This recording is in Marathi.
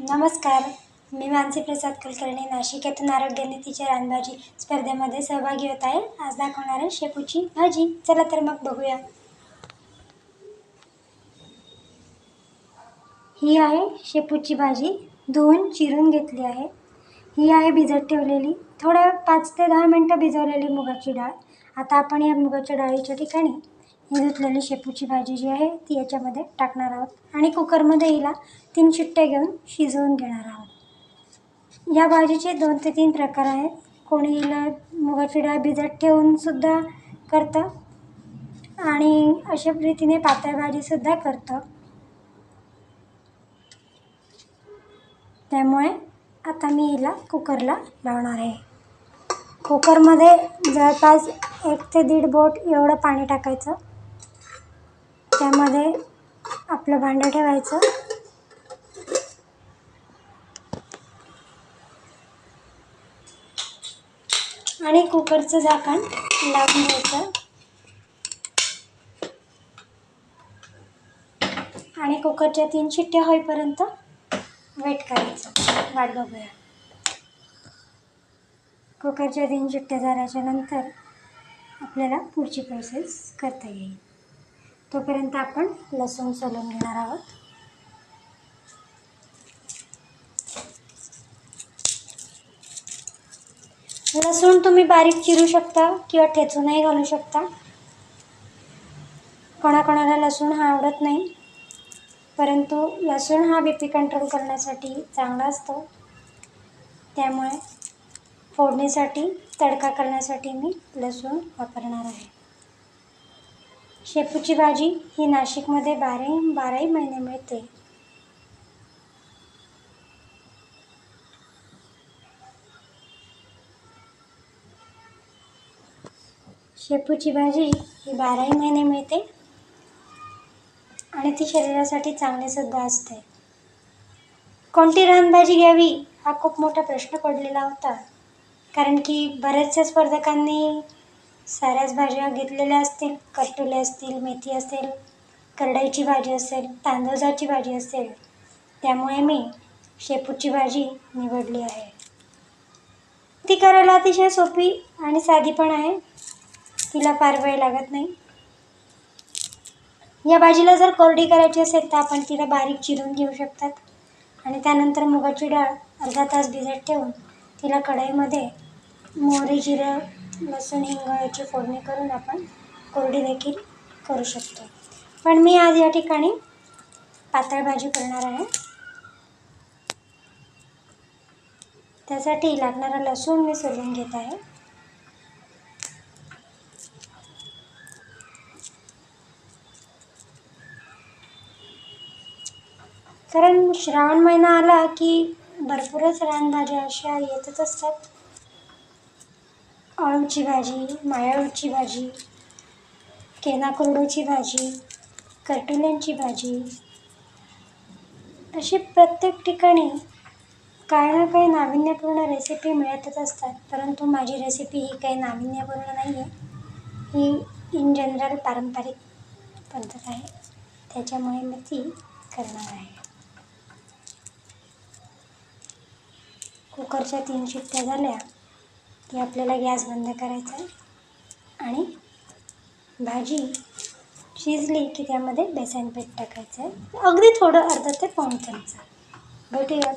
नमस्कार. मी मानसी प्रसाद कुलकर्णी नाशिक येथून आरोग्य नीतीच्या रानभाजी स्पर्धेमध्ये सहभागी होत आहे. आज दाखवणार आहे शेपूची भाजी. चला तर मग बघूया. ही आहे शेपूची भाजी. धुवून चिरून घेतली आहे. ही आहे भिजत ठेवलेली. थोड्या पाच ते दहा मिनटं भिजवलेली मुगाची डाळ. आता आपण या मुगाच्या डाळीच्या ठिकाणी धुतलेली शेपूची भाजी जी आहे ती याच्यामध्ये टाकणार आहोत. आणि कुकरमध्ये हिला तीन शिट्ट्या घेऊन शिजवून घेणार आहोत. या भाजीचे दोन ते तीन प्रकार आहेत. कोणी हिला मुगाची डाळ भिजत ठेवूनसुद्धा करतं आणि अशा रीतीने पातळ भाजीसुद्धा करतं. त्यामुळे आता मी हिला कुकरला लावणार आहे. कुकरमध्ये जवळपास एक ते दीड बोट एवढं पाणी टाकायचं. त्यामध्ये आपलं भांडं ठेवायचं. आणि कुकरचं झाकण लावून घ्यायचं. आणि कुकरच्या तीन शिट्ट्या होईपर्यंत वेट करायचं. वाट बघूया. कुकरच्या तीन शिट्ट्या झाल्याच्यानंतर आपल्याला पुढची प्रोसेस करता येईल. तोपर्यंत आपण लसूण सोलून घेणार आहोत. लसूण तुम्ही बारीक चिरू शकता किंवा ठेचूनही घालू शकता. कोणाकोणाला लसूण हा आवडत नाही परंतु लसूण हा बी पी कंट्रोल करण्यासाठी चांगला असतो. त्यामुळे फोडणीसाठी तडका करण्यासाठी मी लसूण वापरणार आहे. शेपूची भाजी ही नाशिकमध्ये बाराही बाराही महिने मिळते. शेपूची भाजी ही बाराही महिने मिळते आणि ती शरीरासाठी चांगलीसुद्धा असते. कोणती रानभाजी घ्यावी हा खूप मोठा प्रश्न पडलेला होता. कारण की बऱ्याचशा स्पर्धकांनी साऱ्याच भाज्या घेतलेल्या असतील. कटुले असतील मेथी असेल करडईची भाजी असेल तांदळाची भाजी असेल. त्यामुळे मी शेपूची भाजी निवडली आहे. ती करायला अतिशय सोपी आणि साधी पण आहे. तिला फार वेळ लागत नाही. या भाजीला जर कोरडी करायची असेल तर आपण तिला बारीक चिरून घेऊ शकतात. आणि त्यानंतर मुगाची डाळ अर्धा तास भिजत ठेवून तिला कढईमध्ये मोहरी जिरं लसूण हिंगाची फोडणी करून आपण कोरडी देखील करू शकतो. पण मी आज या ठिकाणी पातळ भाजी करणार आहे. त्यासाठी लागणारा लसूण मी सोलून घेत आहे. कारण श्रावण महिना आला की भरपूरच रानभाज्या अशा येतच असतात. अळूची भाजी मायाळूची भाजी केना भाजी करटुल्यांची भाजी. अशी प्रत्येक ठिकाणी काही ना काही नाविन्यपूर्ण रेसिपी मिळतच असतात. परंतु माझी रेसिपी ही काही नाविन्यपूर्ण नाही आहे ही इन जनरल पारंपरिक पद्धत आहे. त्याच्यामुळे मी ती करणार आहे. कुकरच्या तीन शिट्ट्या झाल्या. की आपल्याला गॅस बंद करायचा आहे. आणि भाजी शिजली की त्यामध्ये बेसन पीठ टाकायचं आहे. अगदी थोडं अर्धा ते पाऊण चमचा. भेटूयात